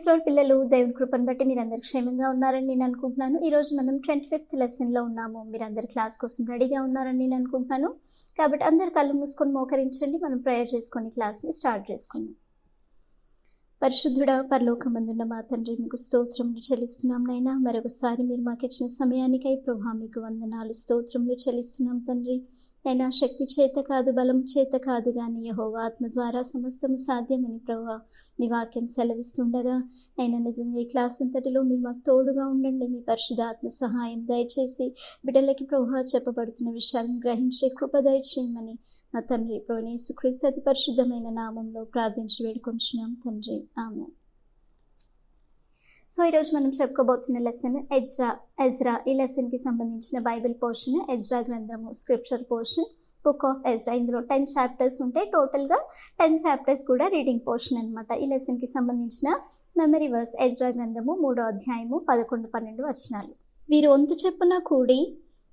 Praise road పిల్లలు దేవుని కృపను బట్టి మీరు క్షేమంగా ఉన్నారని నేను అనుకుంటున్నాను. ఈరోజు మనం ట్వంటీ ఫిఫ్త్ లెసన్లో ఉన్నాము. మీరు క్లాస్ కోసం రెడీగా ఉన్నారని నేను అనుకుంటున్నాను. కాబట్టి అందరు కళ్ళు మూసుకొని మోకరించండి. మనం ప్రేయర్ చేసుకొని క్లాస్ని స్టార్ట్ చేసుకుందాం. పరిశుద్ధుడ పరలోకమందున్న మా తండ్రి మీకు స్తోత్రములు చెల్లిస్తున్నాం నైనా మరొకసారి మీరు మాకు ఇచ్చిన సమయానికై ప్రభా మీకు వందనాలు స్తోత్రములు చెల్లిస్తున్నాం తండ్రి. అయినా శక్తి చేత కాదు బలం చేత కాదు కానీ యహోవా ఆత్మ ద్వారా సమస్తము సాధ్యమని ప్రభా మీ వాక్యం సెలవిస్తుండగా అయినా నిజంగా ఈ క్లాస్ అంతటిలో మీరు మాకు తోడుగా ఉండండి. మీ పరిశుధాత్మ సహాయం దయచేసి బిడ్డలకి ప్రభా చెప్పబడుతున్న విషయాలను గ్రహించే కృప దయచేయమని మా తండ్రి ప్రోనేసు క్రీస్తు అతి పరిశుద్ధమైన నామంలో ప్రార్థించి వేడుకొంచున్నాం. తండ్రి ఆమె సో ఈరోజు మనం చెప్పుకోబోతున్న లెసన్ ఎజ్రా ఎజ్రా ఈ లెసన్కి సంబంధించిన బైబిల్ పోర్షన్ ఎజ్రా గ్రంథము scripture portion book of Ezra ఇందులో టెన్ చాప్టర్స్ ఉంటాయి టోటల్గా టెన్ చాప్టర్స్ కూడా రీడింగ్ పోర్షన్ అనమాట ఈ లెసన్కి సంబంధించిన మెమరీ వర్స్ ఎజ్రా గ్రంథము మూడో అధ్యాయము పదకొండు పన్నెండు వచనాలు. వీరు వంతు చెప్పున కూడి?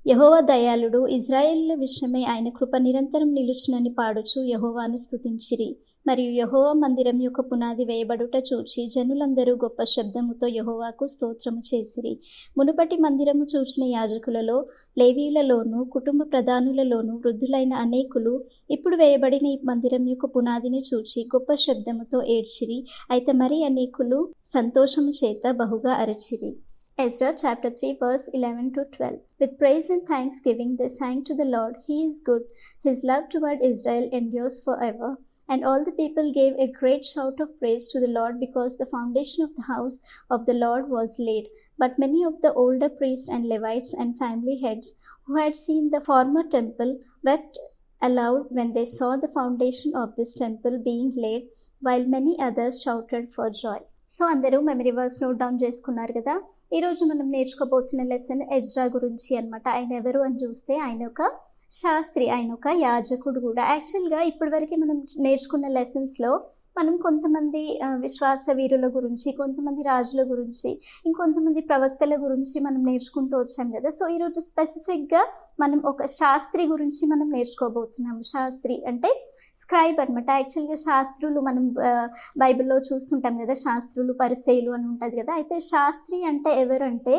యహోవా దయాళుడు ఇజ్రాయేళ్ళ విషయమై ఆయన కృప నిరంతరం నిలుచునని పాడుచు యహోవాను స్తుతించిరి. మరియు యహోవా మందిరం యొక్క పునాది వేయబడుట చూచి జనులందరూ గొప్ప శబ్దముతో యహోవాకు స్తోత్రము చేసిరి. మునుపటి మందిరము చూచిన యాజకులలో లేవీలలోనూ కుటుంబ ప్రధానులలోనూ వృద్ధులైన అనేకులు ఇప్పుడు వేయబడిన ఈ మందిరం యొక్క పునాదిని చూచి గొప్ప శబ్దముతో ఏడ్చిరి. అయితే మరి అనేకులు సంతోషము చేత బహుగా అరచిరి. Ezra chapter 3 verse 11 to 12. With praise and thanksgiving they sang to the Lord, He is good, His love toward Israel endures forever. And all the people gave a great shout of praise to the Lord because the foundation of the house of the Lord was laid. But many of the older priests and Levites and family heads who had seen the former temple wept aloud when they saw the foundation of this temple being laid, while many others shouted for joy. So అందరూ memory verse note down చేసుకున్నారు కదా. ఈరోజు మనం నేర్చుకోబోతున్న lesson Ezra గురించి అనమాట ఆయన ఎవరు అని చూస్తే ఆయన ఒక శాస్త్రి ఆయన ఒక యాజకుడు కూడా. యాక్చువల్గా ఇప్పటివరకు మనం నేర్చుకున్న లెసన్స్లో మనం కొంతమంది విశ్వాస వీరుల గురించి కొంతమంది రాజుల గురించి ఇంకొంతమంది ప్రవక్తల గురించి మనం నేర్చుకుంటూ వచ్చాం కదా. సో ఈరోజు స్పెసిఫిక్గా మనం ఒక శాస్త్రి గురించి మనం నేర్చుకోబోతున్నాము. శాస్త్రి అంటే స్క్రైబ్ అనమాట యాక్చువల్గా శాస్త్రులు మనం బైబిల్లో చూస్తుంటాం కదా శాస్త్రులు పరిశైలు అని ఉంటుంది కదా. అయితే శాస్త్రి అంటే ఎవరంటే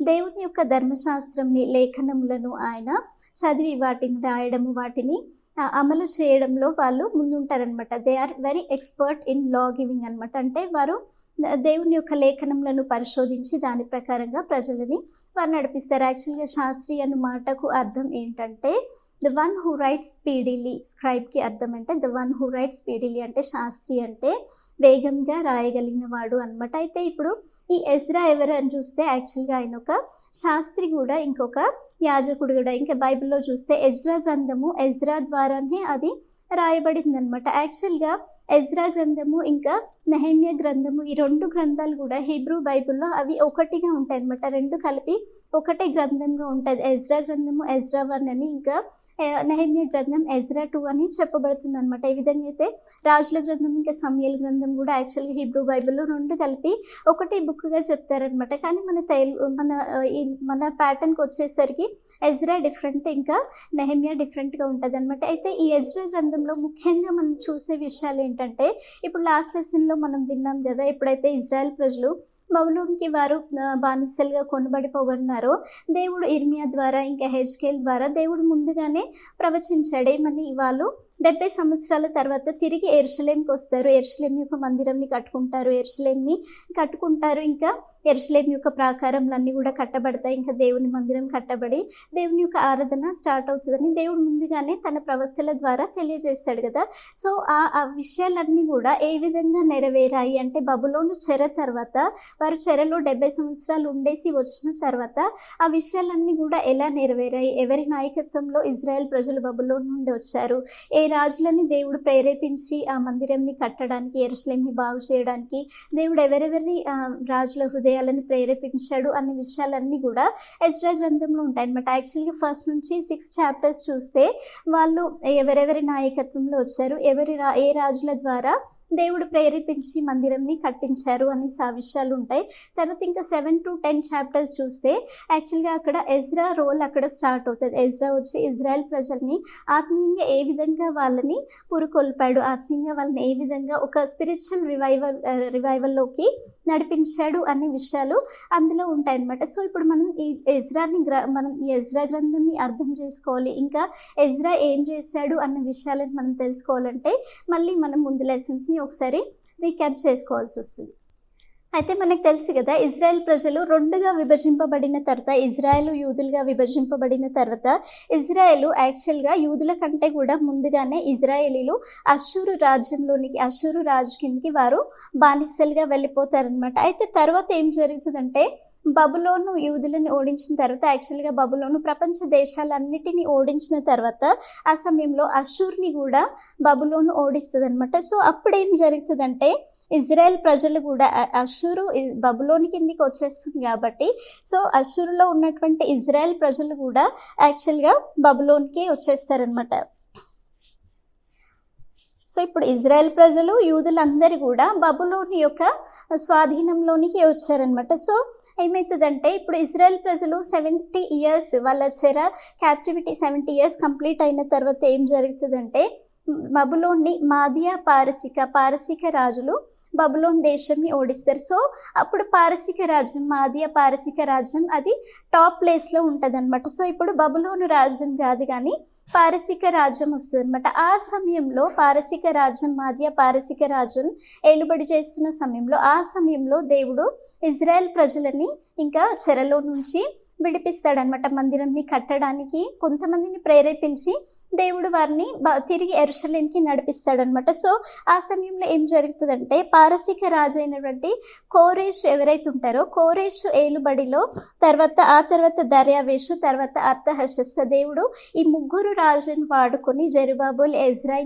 దేవుని యొక్క ధర్మశాస్త్రంని లేఖనములను ఆయన చదివి వాటిని రాయడము వాటిని అమలు చేయడంలో వాళ్ళు ముందుంటారనమాట they are very expert in law giving అనమాట అంటే వారు దేవుని యొక్క లేఖనములను పరిశోధించి దాని ప్రకారంగా ప్రజలని వారు నడిపిస్తారు. యాక్చువల్గా శాస్త్రి అన్న మాటకు అర్థం ఏంటంటే the one who write speedily స్క్రైబ్కి అర్థం అంటే the one who write speedily అంటే శాస్త్రి అంటే వేగంగా రాయగలిగిన వాడు అనమాట అయితే ఇప్పుడు ఈ ఎజ్రా ఎవరు అని చూస్తే యాక్చువల్గా ఆయన ఒక శాస్త్రి కూడా ఇంకొక యాజకుడు కూడా. ఇంకా బైబిల్లో చూస్తే ఎజ్రా గ్రంథము ఎజ్రా ద్వారానే అది రాయబడింది అనమాట యాక్చువల్గా ఎజ్రా గ్రంథము ఇంకా నెహమ్య గ్రంథము ఈ రెండు గ్రంథాలు కూడా హీబ్రూ బైబిల్లో అవి ఒకటిగా ఉంటాయి అనమాట రెండు కలిపి ఒకటే గ్రంథంగా ఉంటుంది. ఎజ్రా గ్రంథము ఎజ్రా వన్ అని ఇంకా నెహమ్య గ్రంథం ఎజ్రా టూ అని చెప్పబడుతుంది అనమాట ఈ విధంగా అయితే రాజుల గ్రంథం ఇంకా సమయల గ్రంథం కూడా యాక్చువల్గా హీబ్రూ బైబిల్లో రెండు కలిపి ఒకటే బుక్గా చెప్తారనమాట కానీ మన తెలుగు మన మన ప్యాటర్న్కి వచ్చేసరికి ఎజ్రా డిఫరెంట్ ఇంకా నెహమ్య డిఫరెంట్గా ఉంటుంది అనమాట అయితే ఈ ఎజ్రా గ్రంథంలో ముఖ్యంగా మనం చూసే విషయాలు ఏంటంటే ఇప్పుడు లాస్ట్ లెసన్లో మనం విన్నాం కదా ఎప్పుడైతే ఇజ్రాయెల్ ప్రజలు బబులోన్కి వారు బానిసలుగా కొనబడిపోబడినారో దేవుడు ఇర్మియా ద్వారా ఇంకా హెచ్కేల్ ద్వారా దేవుడు ముందుగానే ప్రవచించాడు. ఏమని? వాళ్ళు డెబ్బై సంవత్సరాల తర్వాత తిరిగి ఎరుసలేంకి వస్తారు. ఎరుసలేం యొక్క మందిరంని కట్టుకుంటారు. ఎరుసలేంని కట్టుకుంటారు. ఇంకా ఎరుసలేం యొక్క ప్రాకారంలన్నీ కూడా కట్టబడతాయి. ఇంకా దేవుని మందిరం కట్టబడి దేవుని యొక్క ఆరాధన స్టార్ట్ అవుతుందని దేవుడు ముందుగానే తన ప్రవక్తల ద్వారా తెలియజేస్తాడు కదా. సో ఆ ఆ విషయాలన్నీ కూడా ఏ విధంగా నెరవేరాయి అంటే బబులోను చెర తర్వాత వారు చెరలో డెబ్బై సంవత్సరాలు ఉండేసి వచ్చిన తర్వాత ఆ విషయాలన్నీ కూడా ఎలా నెరవేరాయి? ఎవరి నాయకత్వంలో ఇజ్రాయెల్ ప్రజలు బబులోన్ నుండి వచ్చారు? ఏ రాజులని దేవుడు ప్రేరేపించి ఆ మందిరంని కట్టడానికి ఎరుసలేంని బాగు చేయడానికి దేవుడు ఎవరెవరి రాజుల హృదయాలను ప్రేరేపించాడు అనే విషయాలన్నీ కూడా ఎజ్రా గ్రంథంలో ఉంటాయన్నమాట. యాక్చువల్గా ఫస్ట్ నుంచి సిక్స్ చాప్టర్స్ చూస్తే వాళ్ళు ఎవరెవరి నాయకత్వంలో వచ్చారు ఎవరి రా ఏ రాజుల ద్వారా దేవుడు ప్రేరేపించి మందిరంని కట్టించారు అనేసి ఆ విషయాలు ఉంటాయి. తర్వాత ఇంకా సెవెన్ టు టెన్ చాప్టర్స్ చూస్తే యాక్చువల్గా అక్కడ ఎజ్రా రోల్ అక్కడ స్టార్ట్ అవుతుంది. ఎజ్రా వచ్చి ఇజ్రాయెల్ ప్రజల్ని ఆత్మీయంగా ఏ విధంగా వాళ్ళని పురుకొల్పాడు? ఆత్మీయంగా వాళ్ళని ఏ విధంగా ఒక స్పిరిచువల్ రివైవల్ రివైవల్లోకి నడిపించాడు అనే విషయాలు అందులో ఉంటాయన్నమాట. సో ఇప్పుడు మనం ఈ ఎజ్రాని గ్ర మనం ఈ ఎజ్రా గ్రంథంని అర్థం చేసుకోవాలి. ఇంకా ఎజ్రా ఏం చేశాడు అన్న విషయాలను మనం తెలుసుకోవాలంటే మళ్ళీ మనం ముందు లెసన్స్ని ఒకసారి రీక్యాప్ చేసుకోవాల్సి వస్తుంది. అయితే మనకు తెలుసు కదా ఇజ్రాయెల్ ప్రజలు రెండుగా విభజింపబడిన తర్వాత ఇజ్రాయెల్ యూదులుగా విభజింపబడిన తర్వాత ఇజ్రాయెల్ యాక్చువల్గా యూదుల కంటే కూడా ముందుగానే ఇజ్రాయేలీలు అషూరు రాజ్యంలోనికి అషూరు రాజు కిందకి వారు బానిసలుగా వెళ్ళిపోతారనమాట అయితే తర్వాత ఏం జరుగుతుందంటే బబులోను యూదులను ఓడించిన తర్వాత యాక్చువల్గా బబులోను ప్రపంచ దేశాలన్నిటినీ ఓడించిన తర్వాత ఆ సమయంలో అషూర్ని కూడా బబులోను ఓడిస్తుంది అనమాట సో అప్పుడేం జరుగుతుందంటే ఇజ్రాయెల్ ప్రజలు కూడా అషూరు బబులోని కిందికి వచ్చేస్తుంది కాబట్టి సో అషూరులో ఉన్నటువంటి ఇజ్రాయెల్ ప్రజలు కూడా యాక్చువల్గా బబులోన్కి వచ్చేస్తారనమాట సో ఇప్పుడు ఇజ్రాయెల్ ప్రజలు యూదులందరూ కూడా బబులోని యొక్క స్వాధీనంలోనికి వచ్చారనమాట సో ఏమవుతుందంటే ఇప్పుడు ఇజ్రాయెల్ ప్రజలు సెవెంటీ ఇయర్స్ వాళ్ళ చెర క్యాప్టివిటీ సెవెంటీ ఇయర్స్ కంప్లీట్ అయిన తర్వాత ఏం జరుగుతుందంటే మబులోని మాదియా పారసిక పారసిక రాజులు బబులోన్ దేశంని ఓడిస్తారు. సో అప్పుడు పారసిక రాజ్యం మాదియా పారసిక రాజ్యం అది టాప్ ప్లేస్లో ఉంటుంది అనమాట సో ఇప్పుడు బబులోను రాజ్యం కాదు కానీ పారసిక రాజ్యం వస్తుంది అనమాట ఆ సమయంలో పారసిక రాజ్యం మాదియా పారసిక రాజ్యం ఏలుబడి చేస్తున్న సమయంలో ఆ సమయంలో దేవుడు ఇజ్రాయెల్ ప్రజలని ఇంకా చెరలో నుంచి విడిపిస్తాడనమాట మందిరంని కట్టడానికి కొంతమందిని ప్రేరేపించి దేవుడు వారిని తిరిగి ఎరుషలేంకి నడిపిస్తాడనమాట సో ఆ సమయంలో ఏం జరుగుతుందంటే పారసీక రాజు అయినటువంటి కోరేష్ ఎవరైతే ఉంటారో కోరేష్ ఏలుబడిలో తర్వాత ఆ తర్వాత దర్యావేషు తర్వాత అర్థహశస్త దేవుడు ఈ ముగ్గురు రాజులను వాడుకొని జరుబాబుల్ ఎజ్రా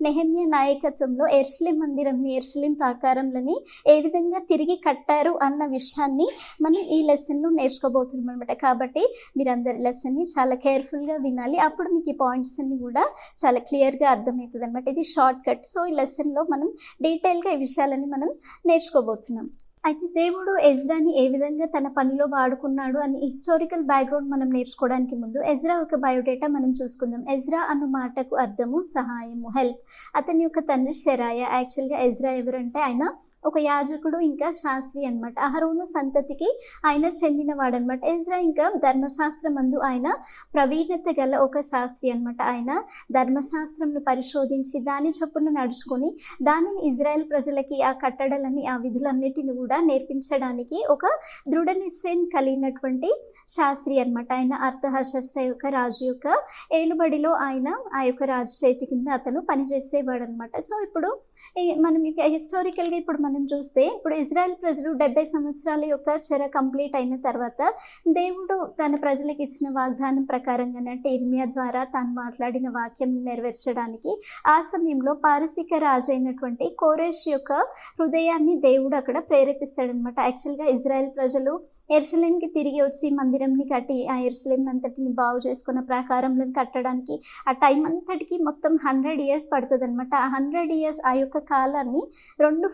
నెహమ్య నాయకత్వంలో ఎర్షలిం మందిరంని ఎర్షలిం ప్రాకారంలోని ఏ విధంగా తిరిగి కట్టారు అన్న విషయాన్ని మనం ఈ లెసన్లో నేర్చుకోబోతున్నాం అనమాట కాబట్టి మీరందరి లెసన్ని చాలా కేర్ఫుల్గా వినాలి. అప్పుడు మీకు ఈ పాయింట్స్ అన్ని కూడా చాలా క్లియర్గా అర్థమవుతుంది అనమాట ఇది షార్ట్ కట్ సో ఈ లెసన్లో మనం డీటెయిల్గా ఈ విషయాలని మనం నేర్చుకోబోతున్నాం. అయితే దేవుడు ఎజ్రాని ఏ విధంగా తన పనిలో వాడుకున్నాడు అని హిస్టారికల్ బ్యాక్గ్రౌండ్ మనం నేర్చుకోవడానికి ముందు ఎజ్రా ఒక బయోడేటా మనం చూసుకుందాం. ఎజ్రా అన్న మాటకు అర్థము సహాయము హెల్ప్ అతని యొక్క తండ్రి షెరాయ యాక్చువల్గా ఎజ్రా ఎవరంటే ఆయన ఒక యాజకుడు ఇంకా శాస్త్రి అనమాట అహరోను సంతతికి ఆయన చెందినవాడనమాట ఎజ్రా ఇంకా ధర్మశాస్త్రం అందు ఆయన ప్రవీణత గల ఒక శాస్త్రి అనమాట ఆయన ధర్మశాస్త్రంను పరిశోధించి దాని చొప్పున నడుచుకొని దానిని ఇజ్రాయెల్ ప్రజలకి ఆ కట్టడలని ఆ విధులన్నిటిని కూడా నేర్పించడానికి ఒక దృఢ నిశ్చయం కలిగినటువంటి శాస్త్రి అనమాట ఆయన అర్థహశస్త యొక్క రాజు యొక్క ఏలుబడిలో ఆయన ఆ యొక్క రాజు చేతి కింద అతను పనిచేసేవాడు అనమాట సో ఇప్పుడు ఈ- మనం హిస్టారికల్గా ఇప్పుడు మనం చూస్తే ఇప్పుడు ఇజ్రాయెల్ ప్రజలు డెబ్బై సంవత్సరాల యొక్క చెర కంప్లీట్ అయిన తర్వాత దేవుడు తన ప్రజలకు ఇచ్చిన వాగ్దానం ప్రకారంగానే అంటే ఇర్మియా ద్వారా తాను మాట్లాడిన వాక్యం నెరవేర్చడానికి ఆ సమయంలో పారసిక రాజు అయినటువంటి కోరేష్ యొక్క హృదయాన్ని దేవుడు అక్కడ ప్రేరేపిస్తాడనమాట. యాక్చువల్గా ఇజ్రాయెల్ ప్రజలు ఎర్షలేంకి తిరిగి వచ్చి మందిరంని కట్టి ఆ ఎర్షలేం అంతటిని బాగు చేసుకున్న ప్రాకారంలో కట్టడానికి ఆ టైం అంతటికి మొత్తం హండ్రెడ్ ఇయర్స్ పడుతుంది అనమాట ఆ హండ్రెడ్ ఇయర్స్ ఆ యొక్క కాలాన్ని రెండు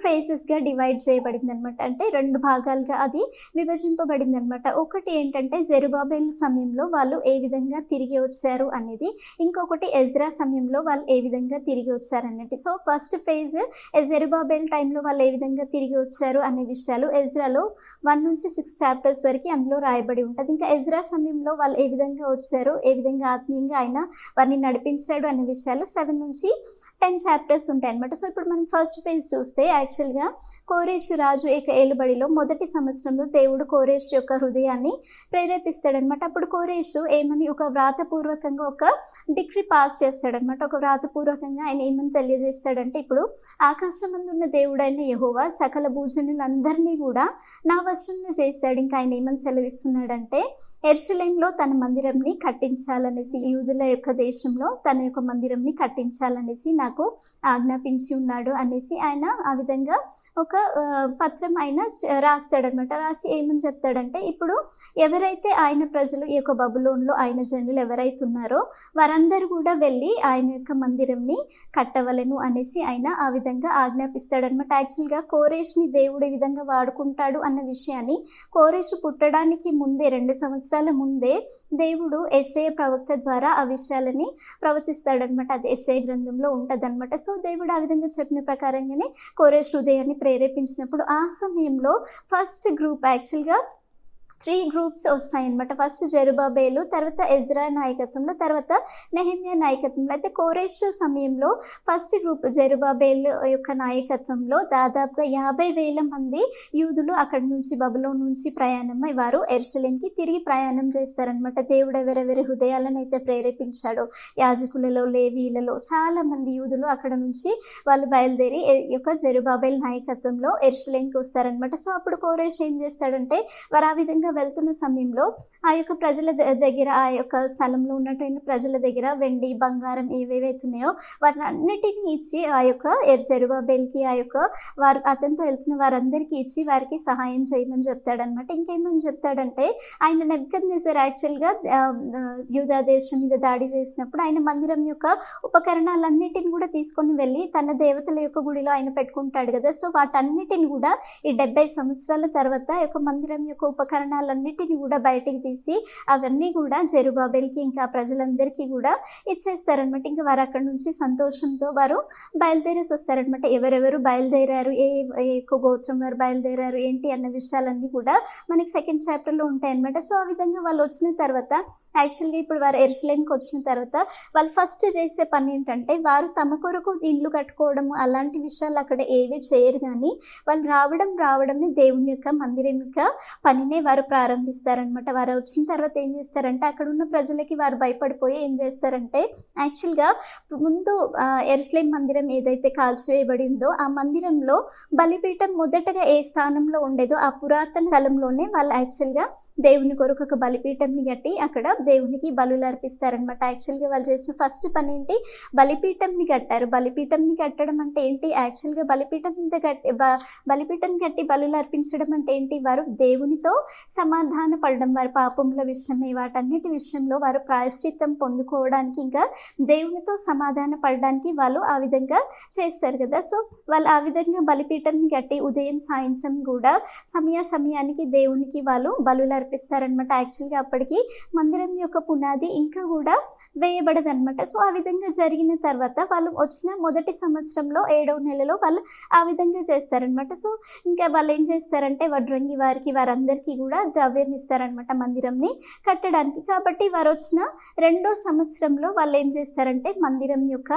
ఫేసెస్గా డివైడ్ చేయబడింది అనమాట అంటే రెండు భాగాలుగా అది విభజింపబడింది అనమాట ఒకటి ఏంటంటే జెరుబాబేల్ సమయంలో వాళ్ళు ఏ విధంగా తిరిగి వచ్చారు అనేది ఇంకొకటి ఎజ్రా సమయంలో వాళ్ళు ఏ విధంగా తిరిగి వచ్చారు అనేది సో ఫస్ట్ ఫేజ్ జెరుబాబేల్ టైంలో వాళ్ళు ఏ విధంగా తిరిగి వచ్చారు అనే విషయాలు ఎజ్రాలో వన్ నుంచి సిక్స్ చాప్టర్స్ వరకు అందులో రాయబడి ఉంటుంది. ఇంకా ఎజ్రా సమయంలో వాళ్ళు ఏ విధంగా వచ్చారు ఏ విధంగా ఆత్మీయంగా ఆయన వారిని నడిపించాడు అనే విషయాలు సెవెన్ నుంచి టెన్ చాప్టర్స్ ఉంటాయి అనమాట సో ఇప్పుడు మనం ఫస్ట్ ఫేజ్ చూస్తే యాక్చువల్గా కోరేష్ రాజు యొక్క ఏలుబడిలో మొదటి సంవత్సరంలో దేవుడు కోరేష్ యొక్క హృదయాన్ని ప్రేరేపిస్తాడనమాట. అప్పుడు కోరేష్ ఏమని ఒక వ్రాతపూర్వకంగా ఒక డిగ్రీ పాస్ చేస్తాడనమాట. ఒక వ్రాతపూర్వకంగా ఆయన ఏమని తెలియజేస్తాడంటే ఇప్పుడు ఆకాశం ఉన్న దేవుడైన యహోవా సకల భూజనులందరినీ కూడా నా వశంలో చేశాడు. ఇంకా ఆయన ఏమని సెలవిస్తున్నాడంటే ఎర్షలేంలో తన మందిరంని కట్టించాలనేసి యూదుల యొక్క దేశంలో తన యొక్క మందిరంని కట్టించాలనేసి నాకు ఆజ్ఞాపించి ఉన్నాడు అనేసి ఆయన ఆ విధంగా ఒక పత్రం ఆయన రాస్తాడనమాట రాసి ఏమని చెప్తాడంటే ఇప్పుడు ఎవరైతే ఆయన ప్రజలు ఈ యొక్క బబులోన్లో ఆయన జనులు ఎవరైతే ఉన్నారో వారందరూ కూడా వెళ్ళి ఆయన యొక్క మందిరంని కట్టవలను అనేసి ఆయన ఆ విధంగా ఆజ్ఞాపిస్తాడనమాట యాక్చువల్గా కోరేష్ని దేవుడు ఈ విధంగా వాడుకుంటాడు అన్న విషయాన్ని కోరేష్ పుట్టడానికి ముందే రెండు సంవత్సరాల ముందే దేవుడు ఎస్ఐ ప్రవక్త ద్వారా ఆ విషయాలని ప్రవచిస్తాడనమాట అది ఎస్ఐ గ్రంథంలో ఉంటుందన్నమాట. సో దేవుడు ఆ విధంగా చెప్పిన ప్రకారంగానే కోరేష్ హృదయాన్ని ప్రేరేపించినప్పుడు ఆ సమయంలో ఫస్ట్ గ్రూప్ యాక్చువల్గా త్రీ గ్రూప్స్ వస్తాయన్నమాట. ఫస్ట్ జరుబాబేలు తర్వాత ఎజ్రా నాయకత్వంలో తర్వాత నెహమ్యా నాయకత్వంలో. అయితే కోరేష్ సమయంలో ఫస్ట్ గ్రూప్ జెరుబాబేల్ యొక్క నాయకత్వంలో దాదాపుగా యాభై వేల మంది యూదులు అక్కడి నుంచి బబులో నుంచి ప్రయాణమై వారు ఎర్షలేంకి తిరిగి ప్రయాణం చేస్తారనమాట దేవుడు ఎవరెవరి హృదయాలను అయితే ప్రేరేపించాడో యాజకులలో లేవీలలో చాలా మంది యూదులు అక్కడ నుంచి వాళ్ళు బయలుదేరి యొక్క జరుబాబేల్ నాయకత్వంలో ఎర్షలేంకి వస్తారనమాట సో అప్పుడు కోరేష్ ఏం చేస్తాడంటే వారు ఆ విధంగా వెళ్తున్న సమయంలో ఆ యొక్క ప్రజల ద- దగ్గర ఆ యొక్క స్థలంలో ఉన్నటువంటి ప్రజల దగ్గర వెండి బంగారం ఏవేవైతే ఉన్నాయో వాటిని అన్నిటినీ ఇచ్చి ఆ యొక్క జెరుబాబేల్కి ఆ యొక్క వారు అతనితో వెళ్తున్న వారందరికీ ఇచ్చి వారికి సహాయం చేయమని చెప్తాడనమాట ఇంకేమని చెప్తాడంటే ఆయన నెబ్కద్నెజర్ యాక్చువల్గా యూదా దేశం మీద దాడి చేసినప్పుడు ఆయన మందిరం యొక్క ఉపకరణాలన్నిటిని కూడా తీసుకొని వెళ్ళి తన దేవతల యొక్క గుడిలో ఆయన పెట్టుకుంటాడు కదా. సో వాటన్నిటిని కూడా ఈ డెబ్బై సంవత్సరాల తర్వాత యొక్క మందిరం యొక్క ఉపకరణాలన్నిటిని కూడా బయటికి తీసి అవన్నీ కూడా జెరుబాబెల్కి ఇంకా ప్రజలందరికీ కూడా ఇచ్చేస్తారనమాట ఇంకా వారు అక్కడ నుంచి సంతోషంతో వారు బయలుదేరేసి వస్తారనమాట ఎవరెవరు బయలుదేరారు? ఏ ఏ గోత్రం వారు బయలుదేరారు? ఏంటి అన్న విషయాలన్నీ కూడా మనకి సెకండ్ చాప్టర్లో ఉంటాయన్నమాట. సో ఆ విధంగా వాళ్ళు వచ్చిన తర్వాత యాక్చువల్గా ఇప్పుడు వారు ఎరుసలేంకి వచ్చిన తర్వాత వాళ్ళు ఫస్ట్ చేసే పని ఏంటంటే వారు తమ కొరకు ఇల్లు కట్టుకోవడం అలాంటి విషయాలు అక్కడ ఏవి చేయరు కానీ వాళ్ళు రావడం రావడమే దేవుని యొక్క మందిరం యొక్క పనినే వారు ప్రారంభిస్తారనమాట వారు వచ్చిన తర్వాత ఏం చేస్తారంటే అక్కడ ఉన్న ప్రజలకి వారు భయపడిపోయి ఏం చేస్తారంటే యాక్చువల్గా ముందు ఎరుస్లేం మందిరం ఏదైతే కాల్చివేయబడిందో ఆ మందిరంలో బలిపీఠం మొదటగా ఏ స్థానంలో ఉండేదో ఆ పురాతన స్థలంలోనే వాళ్ళు యాక్చువల్గా దేవుని కొరకు ఒక బలిపీఠంని కట్టి అక్కడ దేవునికి బలులు అర్పిస్తారనమాట యాక్చువల్గా వాళ్ళు చేసిన ఫస్ట్ పని ఏంటి? బలిపీఠంని కట్టారు. బలిపీఠంని కట్టడం అంటే ఏంటి? యాక్చువల్గా బలిపీఠం మీద కట్టి బలిపీఠం కట్టి బలులు అర్పించడం అంటే ఏంటి? వారు దేవునితో సమాధాన పడడం వారి పాపముల విషయమే వాటన్నిటి విషయంలో వారు ప్రాయశ్చిత్తం పొందుకోవడానికి ఇంకా దేవునితో సమాధాన పడడానికి వాళ్ళు ఆ విధంగా చేస్తారు కదా. సో వాళ్ళు ఆ విధంగా బలిపీఠంని కట్టి ఉదయం సాయంత్రం కూడా సమయ సమయానికి దేవునికి వాళ్ళు బలులు అర్పిస్తారనమాట యాక్చువల్గా అప్పటికి మందిరం యొక్క పునాది ఇంకా కూడా వేయబడదనమాట సో ఆ విధంగా జరిగిన తర్వాత వాళ్ళు వచ్చిన మొదటి సంవత్సరంలో ఏడవ నెలలో వాళ్ళు ఆ విధంగా చేస్తారనమాట సో ఇంకా వాళ్ళు ఏం చేస్తారంటే వడ్రంగి వారికి వారందరికీ కూడా ద్రవ్యం ఇస్తారనమాట మందిరంని కట్టడానికి. కాబట్టి వారు వచ్చిన రెండో సంవత్సరంలో వాళ్ళు ఏం చేస్తారంటే మందిరం యొక్క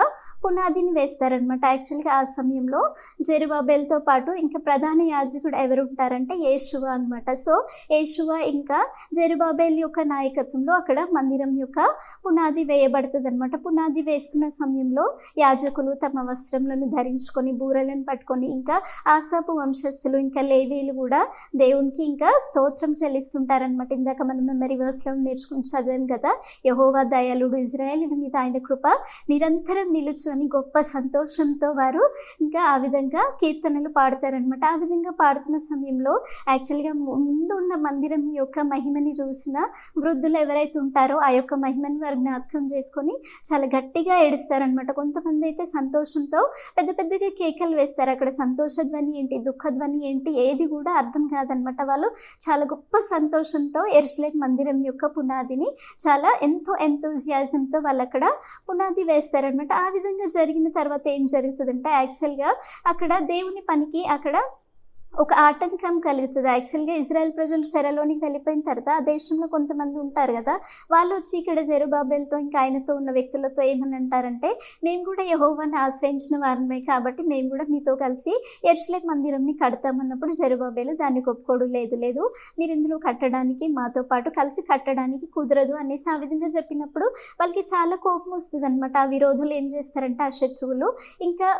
పునాదిని వేస్తారనమాట యాక్చువల్గా ఆ సమయంలో జెరుబాబేల్తో పాటు ఇంకా ప్రధాన యాజకుడు ఎవరు ఉంటారంటే యేషువ అనమాట సో యేషువ ఇంకా జెరుబాబేల్ యొక్క నాయకత్వంలో అక్కడ మందిరం యొక్క పునాది వేయబడుతుంది అనమాట పునాది వేస్తున్న సమయంలో యాజకులు తమ వస్త్రములను ధరించుకొని బూరలను పట్టుకొని ఇంకా ఆసాపు వంశస్థులు ఇంకా లేవీలు కూడా దేవునికి ఇంకా స్తోత్రం చెల్లిస్తుంటారనమాట ఇందాక మనం మెమరీ వర్స్లో నేర్చుకుని చదివాం కదా యహోవా దయాళుడు ఇజ్రాయేల్ మీద ఆయన కృప నిరంతరం నిలుచు అని గొప్ప సంతోషంతో వారు ఇంకా ఆ విధంగా కీర్తనలు పాడతారనమాట ఆ విధంగా పాడుతున్న సమయంలో యాక్చువల్గా ముందు ఉన్న మందిరం యొక్క మహిమని చూసిన వృద్ధులు ఎవరైతే ఉంటారో ఆ యొక్క మహిమని వారు జ్ఞాపకం చేసుకొని చాలా గట్టిగా ఏడుస్తారనమాట కొంతమంది అయితే సంతోషంతో పెద్ద పెద్దగా కేకలు వేస్తారు. అక్కడ సంతోష ధ్వని ఏంటి దుఃఖ ధ్వని ఏంటి ఏది కూడా అర్థం కాదనమాట వాళ్ళు చాలా గొప్ప సంతోషంతో ఎరుసలేం మందిరం యొక్క పునాదిని చాలా ఎంతో ఎంతోజియాజంతో వాళ్ళు అక్కడ పునాది వేస్తారనమాట ఆ విధంగా జరిగిన తర్వాత ఏం జరుగుతుందంటే యాక్చువల్గా అక్కడ దేవుని పనికి అక్కడ ఒక ఆటంకం కలుగుతుంది. యాక్చువల్గా ఇజ్రాయెల్ ప్రజలు చెరలోనికి వెళ్ళిపోయిన తర్వాత ఆ దేశంలో కొంతమంది ఉంటారు కదా వాళ్ళు వచ్చి ఇక్కడ జెరుబాబేల్తో ఇంకా ఆయనతో ఉన్న వ్యక్తులతో ఏమని అంటారంటే మేము కూడా యహోవాన్ని ఆశ్రయించిన వారమే కాబట్టి మేము కూడా మీతో కలిసి ఎర్షలేం మందిరంని కడతామన్నప్పుడు జెరుబాబేలు దాన్ని ఒప్పుకోడు లేదు లేదు మీరు ఇందులో కట్టడానికి మాతో పాటు కలిసి కట్టడానికి కుదరదు అనేసి ఆ విధంగా చెప్పినప్పుడు వాళ్ళకి చాలా కోపం వస్తుంది అనమాట ఆ విరోధులు ఏం చేస్తారంటే ఆ శత్రువులు. ఇంకా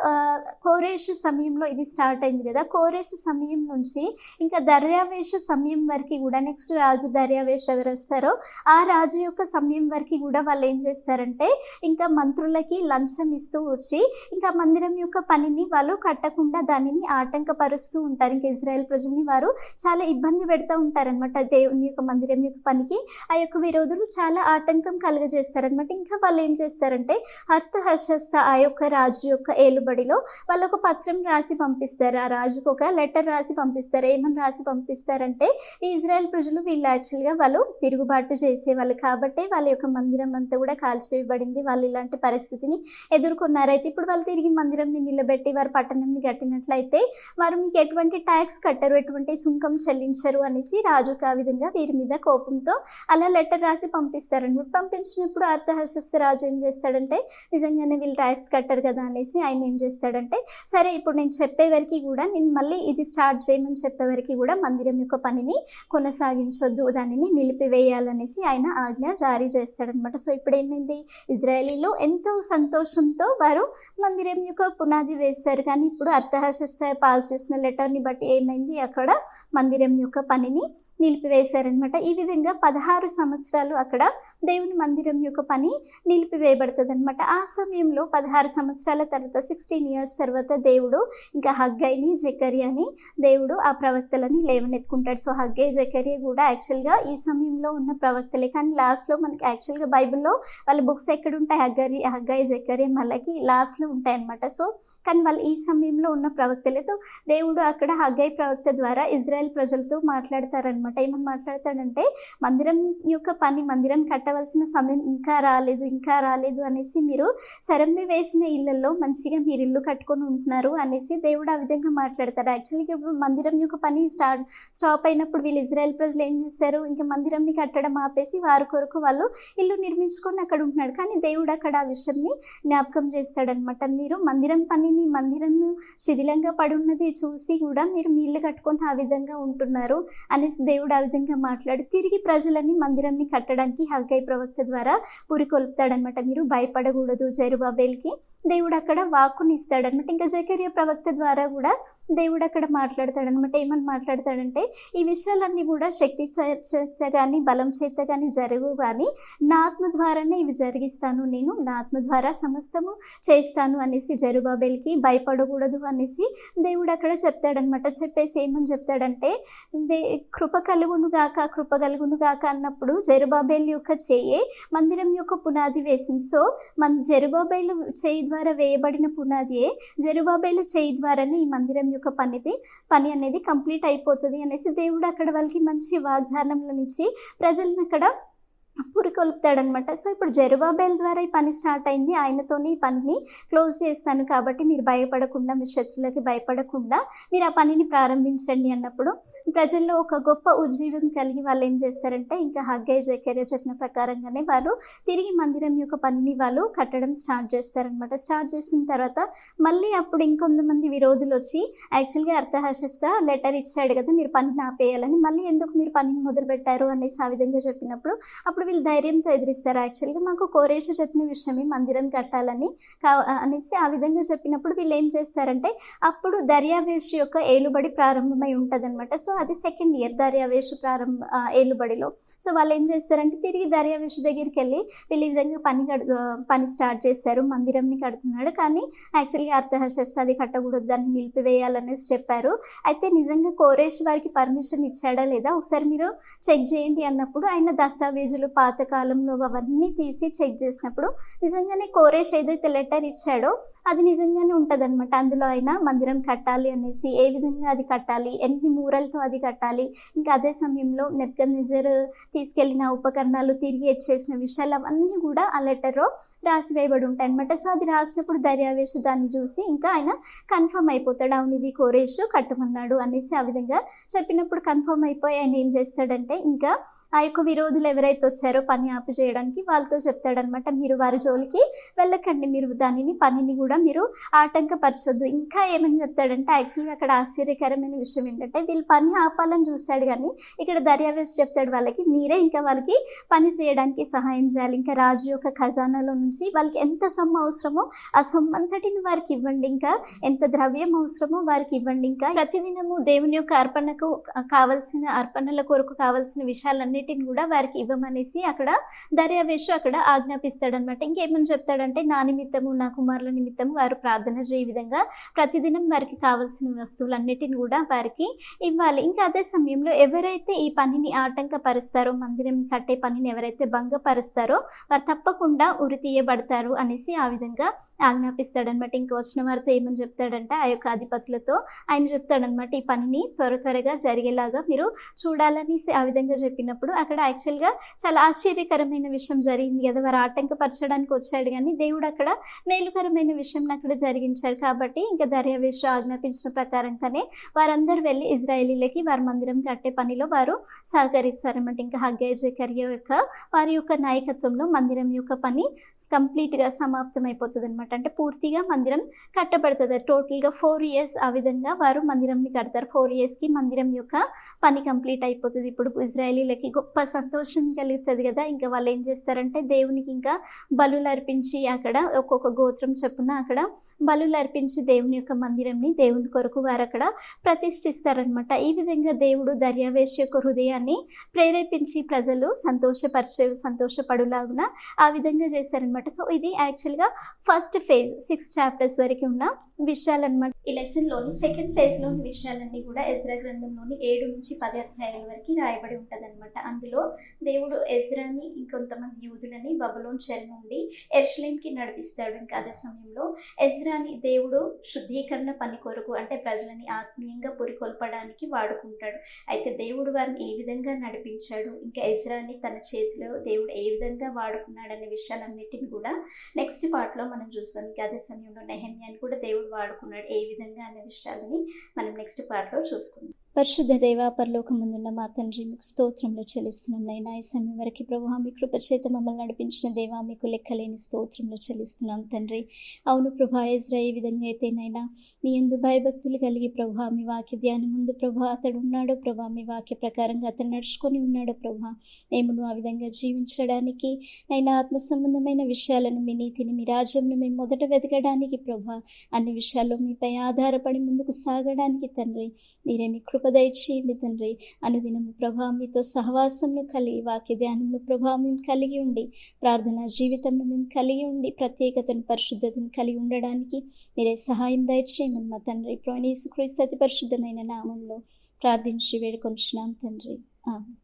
కోరేష్ సమయంలో ఇది స్టార్ట్ అయింది కదా కోరేష్ సమయం నుంచి ఇంకా దర్యావేష సమయం వరకు కూడా నెక్స్ట్ రాజు దర్యావేష ఎవరు వస్తారో ఆ రాజు యొక్క సమయం వరకు కూడా వాళ్ళు ఏం చేస్తారంటే ఇంకా మంత్రులకి లంచం ఇస్తూ వచ్చి ఇంకా మందిరం యొక్క పనిని వాళ్ళు కట్టకుండా దానిని ఆటంకపరుస్తూ ఉంటారు. ఇంకా ఇజ్రాయెల్ ప్రజల్ని వారు చాలా ఇబ్బంది పెడతా ఉంటారనమాట దేవుని యొక్క మందిరం యొక్క పనికి. ఆ యొక్క విరోధులు చాలా ఆటంకం కలుగజేస్తారనమాట ఇంకా వాళ్ళు ఏం చేస్తారంటే హర్త హర్షస్త ఆ యొక్క రాజు యొక్క ఏలుబడిలో వాళ్ళు ఒక పత్రం రాసి పంపిస్తారు. ఆ రాజుకు ఒక లెటర్ రాసి పంపిస్తారు? ఏమని రాసి పంపిస్తారంటే ఇజ్రాయెల్ ప్రజలు వీళ్ళు యాక్చువల్గా వాళ్ళు తిరుగుబాటు చేసేవాళ్ళు కాబట్టి వాళ్ళ యొక్క మందిరం అంతా కూడా కాల్చివేయబడింది. వాళ్ళు ఇలాంటి పరిస్థితిని ఎదుర్కొన్నారు. అయితే ఇప్పుడు వాళ్ళు తిరిగి మందిరంని నిలబెట్టి వారు పట్టణంని కట్టినట్లయితే వారు మీకు ఎటువంటి ట్యాక్స్ కట్టరు ఎటువంటి సుంకం చెల్లించరు అనేసి రాజుకు ఆ విధంగా వీరి మీద కోపంతో అలా లెటర్ రాసి పంపిస్తారనమాట పంపించినప్పుడు అర్థహర్షస్థ రాజు ఏం చేస్తాడంటే నిజంగానే వీళ్ళు ట్యాక్స్ కట్టరు కదా అనేసి ఆయన ఏం చేస్తాడంటే సరే ఇప్పుడు నేను చెప్పే వరకు కూడా నేను మళ్ళీ ఇది స్టార్ట్ స్టార్ట్ చేయమని చెప్పే వరకు కూడా మందిరం యొక్క పనిని కొనసాగించొద్దు దానిని నిలిపివేయాలనేసి ఆయన ఆజ్ఞ జారీ చేస్తాడనమాట సో ఇప్పుడు ఏమైంది ఇజ్రాయేలీలో ఎంతో సంతోషంతో వారు మందిరం యొక్క పునాది వేస్తారు కానీ ఇప్పుడు అర్థహర్షస్థ పాస్ చేసిన లెటర్ని బట్టి ఏమైంది? అక్కడ మందిరం యొక్క పనిని నిలిపివేశారనమాట ఈ విధంగా పదహారు సంవత్సరాలు అక్కడ దేవుని మందిరం యొక్క పని నిలిపివేయబడుతుంది అనమాట ఆ సమయంలో పదహారు సంవత్సరాల తర్వాత సిక్స్టీన్ ఇయర్స్ తర్వాత దేవుడు ఇంకా హగ్గైని జకర్యాని దేవుడు ఆ ప్రవక్తలని లేవనెత్తుకుంటాడు. సో హగ్గై జకర్య కూడా యాక్చువల్గా ఈ సమయంలో ఉన్న ప్రవక్తలే. కానీ లాస్ట్లో మనకి యాక్చువల్గా బైబిల్లో వాళ్ళ బుక్స్ ఎక్కడ ఉంటాయి హగ్గరి హగ్గై జకర్య మళ్ళకి లాస్ట్లో ఉంటాయి అనమాట సో కానీ వాళ్ళు ఈ సమయంలో ఉన్న ప్రవక్తలతో దేవుడు అక్కడ హగ్గై ప్రవక్త ద్వారా ఇజ్రాయెల్ ప్రజలతో మాట్లాడతారనమాట ఏమని మాట్లాడతాడంటే మందిరం యొక్క పని మందిరం కట్టవలసిన సమయం ఇంకా రాలేదు ఇంకా రాలేదు అనేసి మీరు సరమ్మి వేసిన ఇళ్ళలో మంచిగా మీరు ఇల్లు కట్టుకొని ఉంటున్నారు అనేసి దేవుడు ఆ విధంగా మాట్లాడతారు యాక్చువల్గా ఇప్పుడు మందిరం యొక్క పని స్టార్ట్ స్టాప్ అయినప్పుడు వీళ్ళు ఇజ్రాయెల్ ప్రజలు ఏం చేస్తారు ఇంకా మందిరంని కట్టడం ఆపేసి వారి కొరకు వాళ్ళు ఇల్లు నిర్మించుకొని అక్కడ ఉంటున్నాడు కానీ దేవుడు అక్కడ ఆ విషయంని జ్ఞాపకం చేస్తాడనమాట. మీరు మందిరం పనిని మందిరం శిథిలంగా పడి ఉన్నది చూసి కూడా మీరు మీ ఇల్లు కట్టుకొని ఆ విధంగా ఉంటున్నారు అనేసి దేవుడు దేవుడు ఆ విధంగా మాట్లాడి తిరిగి ప్రజలని మందిరాన్ని కట్టడానికి హగ్గై ప్రవక్త ద్వారా పురికొల్పుతాడనమాట. మీరు భయపడకూడదు జరుబాబేల్కి. దేవుడు అక్కడ వాక్కుని ఇస్తాడనమాట. ఇంకా జకర్య ప్రవక్త ద్వారా కూడా దేవుడు అక్కడ మాట్లాడతాడనమాట. ఏమని మాట్లాడతాడంటే ఈ విషయాలన్నీ కూడా శక్తి చేత కానీ బలం చేత కానీ జరుగు కానీ నా ఆత్మ ద్వారానే ఇవి జరిగిస్తాను నేను నా ఆత్మ ద్వారా సమస్తము చేస్తాను అనేసి జరుబాబేల్కి భయపడకూడదు అనేసి దేవుడు అక్కడ చెప్తాడనమాట. చెప్పేసి ఏమని చెప్తాడంటే దే కృప కలుగునుగాక కృప కలుగునుగాక అన్నప్పుడు జరుబాబేల్ యొక్క చేయే మందిరం యొక్క పునాది వేసింది. సో మన జెరుబాబేలు చేయి ద్వారా వేయబడిన పునాదియే జరుబాబేలు చేయి ద్వారానే ఈ మందిరం యొక్క పనిది పని అనేది కంప్లీట్ అయిపోతుంది అనేసి దేవుడు అక్కడ వాళ్ళకి మంచి వాగ్దానంలో నుంచి ప్రజలను అక్కడ పురికొల్పుతాడనమాట సో ఇప్పుడు జెరుబాబేల్ ద్వారా ఈ పని స్టార్ట్ అయింది. ఆయనతోనే ఈ పనిని క్లోజ్ చేస్తాను కాబట్టి మీరు భయపడకుండా మీ శత్రువులకి భయపడకుండా మీరు ఆ పనిని ప్రారంభించండి అన్నప్పుడు ప్రజల్లో ఒక గొప్ప ఉజ్జీవం కలిగి వాళ్ళు ఏం చేస్తారంటే ఇంకా హగ్గే జకర్య చెప్పిన ప్రకారంగానే వాళ్ళు తిరిగి మందిరం యొక్క పనిని వాళ్ళు కట్టడం స్టార్ట్ చేస్తారనమాట. స్టార్ట్ చేసిన తర్వాత మళ్ళీ అప్పుడు ఇంకొంతమంది విరోధులు వచ్చి యాక్చువల్గా అర్థహాశస్త లెటర్ ఇచ్చాడు కదా మీరు పనిని ఆపేయాలని మళ్ళీ ఎందుకు మీరు పనిని మొదలుపెట్టారు? అనేసి ఆ విధంగా చెప్పినప్పుడు అప్పుడు వీళ్ళు ధైర్యంతో ఎదిరిస్తారు. యాక్చువల్గా మాకు కోరేష చెప్పిన విషయమే మందిరం కట్టాలని కా అనేసి ఆ విధంగా చెప్పినప్పుడు వీళ్ళు ఏం చేస్తారంటే అప్పుడు దర్యావేష్ యొక్క ఏలుబడి ప్రారంభమై ఉంటుందన్నమాట. సో అది సెకండ్ ఇయర్ దర్యావేష్ ప్రారంభ ఏలుబడిలో. సో వాళ్ళు ఏం చేస్తారంటే తిరిగి దర్యావేష్ దగ్గరికి వెళ్ళి వీళ్ళు ఈ విధంగా పని కడు పని స్టార్ట్ చేశారు. మందిరంని కడుతున్నాడు. కానీ యాక్చువల్గా అర్థహర్షస్త అది కట్టకూడదు. దాన్ని నిలిపివేయాలనేసి చెప్పారు. అయితే నిజంగా కోరేష్ వారికి పర్మిషన్ ఇచ్చాడా లేదా? ఒకసారి మీరు చెక్ చేయండి అన్నప్పుడు ఆయన దస్తావేజులు పాతకాలంలో అవన్నీ తీసి చెక్ చేసినప్పుడు నిజంగానే కోరేష్ ఏదైతే లెటర్ ఇచ్చాడో అది నిజంగానే ఉంటుందన్నమాట. అందులో అయినా మందిరం కట్టాలి అనేసి ఏ విధంగా అది కట్టాలి ఎన్ని మూరలతో అది కట్టాలి ఇంకా అదే సమయంలో నెప్కనిజర్ తీసుకెళ్ళిన ఉపకరణాలు తిరిగి ఇచ్చేసిన విషయాలు అవన్నీ కూడా ఆ లెటర్లో రాసి వేయబడి ఉంటాయి అనమాట సో అది రాసినప్పుడు దర్యావేష్ దాన్ని చూసి ఇంకా ఆయన కన్ఫర్మ్ అయిపోతాడు. అవును ఇది కోరేష్ కట్టమన్నాడు అనేసి ఆ విధంగా చెప్పినప్పుడు కన్ఫర్మ్ అయిపోయి ఆయన ఏం చేస్తాడంటే ఇంకా ఆ యొక్క విరోధులు ఎవరైతే వచ్చారో పని ఆపు చేయడానికి వాళ్ళతో చెప్తాడనమాట మీరు వారి జోలికి వెళ్ళకండి మీరు దానిని పనిని కూడా మీరు ఆటంకపరచొద్దు. ఇంకా ఏమని చెప్తాడంటే యాక్చువల్గా అక్కడ ఆశ్చర్యకరమైన విషయం ఏంటంటే వీళ్ళు పని ఆపాలని చూస్తాడు కానీ ఇక్కడ దర్యావేసి చెప్తాడు వాళ్ళకి మీరే ఇంకా వాళ్ళకి పని చేయడానికి సహాయం చేయాలి. ఇంకా రాజు యొక్క ఖజానాలో నుంచి వాళ్ళకి ఎంత సొమ్ము అవసరమో ఆ సొమ్ము అంతటిని వారికి ఇవ్వండి. ఇంకా ఎంత ద్రవ్యం అవసరమో వారికి ఇవ్వండి. ఇంకా ప్రతిదినము దేవుని యొక్క అర్పణకు కావలసిన అర్పణల కొరకు కావలసిన అన్నిటిని కూడా వారికి ఇవ్వమనేసి అక్కడ దర్యావేషు అక్కడ ఆజ్ఞాపిస్తాడనమాట. ఇంకేమని చెప్తాడంటే నా నిమిత్తము నా కుమారుల నిమిత్తము వారు ప్రార్థన చేయ విధంగా. ప్రతిదినం వారికి కావాల్సిన వస్తువులన్నిటిని కూడా వారికి ఇవ్వాలి. ఇంకా అదే సమయంలో ఎవరైతే ఈ పనిని ఆటంకపరుస్తారో మందిరం కట్టే పనిని ఎవరైతే భంగపరుస్తారో వారు తప్పకుండా ఉరి తీయబడతారు అనేసి ఆ విధంగా ఆజ్ఞాపిస్తాడనమాట. ఇంకా వచ్చిన వారితో ఏమని చెప్తాడంటే ఆ యొక్క అధిపతులతో ఆయన చెప్తాడనమాట ఈ పనిని త్వర త్వరగా జరిగేలాగా మీరు చూడాలని ఆ విధంగా చెప్పినప్పుడు అక్కడ యాక్చువల్గా చాలా ఆశ్చర్యకరమైన విషయం జరిగింది కదా. వారు ఆటంకపరచడానికి వచ్చాడు కానీ దేవుడు అక్కడ మేలుకరమైన విషయం అక్కడ జరిగించాడు కాబట్టి ఇంకా దర్యావేష ఆజ్ఞాపించిన ప్రకారంగానే వారందరూ వెళ్ళి ఇజ్రాయేలీలకి వారి మందిరం కట్టే పనిలో వారు సహకరిస్తారన్నమాట. ఇంకా హగ్గయ్య జకర్య యొక్క వారి యొక్క నాయకత్వంలో మందిరం యొక్క పని కంప్లీట్గా సమాప్తం అయిపోతుంది అనమాట అంటే పూర్తిగా మందిరం కట్టబడుతుంది. టోటల్గా ఫోర్ ఇయర్స్ ఆ విధంగా వారు మందిరంని కడతారు. ఫోర్ ఇయర్స్కి మందిరం యొక్క పని కంప్లీట్ అయిపోతుంది. ఇప్పుడు ఇజ్రాయేలీలకి గొప్ప సంతోషం కలుగుతుంది కదా. ఇంకా వాళ్ళు ఏం చేస్తారంటే దేవునికి ఇంకా బలులు అర్పించి అక్కడ ఒక్కొక్క గోత్రం చెప్పున అక్కడ బలులు అర్పించి దేవుని యొక్క మందిరంని దేవుని కొరకు వారు అక్కడ ప్రతిష్ఠిస్తారనమాట. ఈ విధంగా దేవుడు దర్యావేశ యొక్క హృదయాన్ని ప్రేరేపించి ప్రజలు సంతోషపరిచే సంతోషపడులాగున ఆ విధంగా చేశారనమాట సో ఇది యాక్చువల్గా ఫస్ట్ ఫేజ్ సిక్స్ చాప్టర్స్ వరకు ఉన్న విషయాలన్నమాట. ఈ లెసన్లోని సెకండ్ ఫేజ్లోని విషయాలన్నీ కూడా ఎజ్రా గ్రంథంలోని ఏడు నుంచి పది అధ్యాయాల వరకు రాయబడి ఉంటుందన్నమాట. అందులో దేవుడు ఎజ్రాని ఇంకొంతమంది యూదులని బబులోన్ చెర నుండి ఎర్షలేంకి నడిపిస్తాడు. ఇంకా అదే సమయంలో ఎజ్రాని దేవుడు శుద్ధీకరణ పని కొరకు అంటే ప్రజలని ఆత్మీయంగా పురికొల్పడానికి వాడుకుంటాడు. అయితే దేవుడు వారిని ఏ విధంగా నడిపించాడు? ఇంకా ఎజ్రాని తన చేతిలో దేవుడు ఏ విధంగా వాడుకున్నాడనే విషయాలన్నిటిని కూడా నెక్స్ట్ పార్ట్లో మనం చూస్తాం. ఇంకా అదే సమయంలో నెహమ్యాన్ని కూడా దేవుడు వాడుకున్నాడు ఏ విధంగా అనే విషయాలని మనం నెక్స్ట్ పార్ట్లో చూసుకుందాం. పరిశుద్ధ దేవా పరలోకముందున్న మా తండ్రి మీకు స్తోత్రంలో చెల్లిస్తున్నాం నైనా. ఈ సమయం వరకు ప్రభు మీ కృపచేత మమ్మల్ని నడిపించిన దేవా మీకు లెక్కలేని స్తోత్రంలో చెల్లిస్తున్నాం తండ్రి. అవును ప్రభా ఇజ్రా ఏ విధంగా అయితే నైనా మీ ఎందు భయభక్తులు కలిగి ప్రభా మీ వాక్య ధ్యానం ముందు ప్రభా అతడు ఉన్నాడో ప్రభా మీ వాక్య ప్రకారంగా అతను నడుచుకొని ఉన్నాడో ప్రభా మేము ఆ విధంగా జీవించడానికి నైనా ఆత్మ సంబంధమైన విషయాలను మీ నీతిని మీ రాజ్యంను మేము మొదట వెతకడానికి ప్రభా అన్ని విషయాల్లో మీపై ఆధారపడి ముందుకు సాగడానికి తండ్రి మీరే మీ కృప దయచేయండి తండ్రి. అనుదినము ప్రభా మీతో సహవాసంను కలిగి వాక్య ధ్యానంలో ప్రభావం కలిగి ఉండి ప్రార్థన జీవితంను మేము కలిగి ఉండి ప్రత్యేకతను పరిశుద్ధతను కలిగి ఉండడానికి మీరే సహాయం దయచేయమని మా తండ్రి ప్రణీసు క్రీస్తు అతి పరిశుద్ధమైన నామంలో ప్రార్థించి వేడుకొంచున్నాం తండ్రి. ఆమె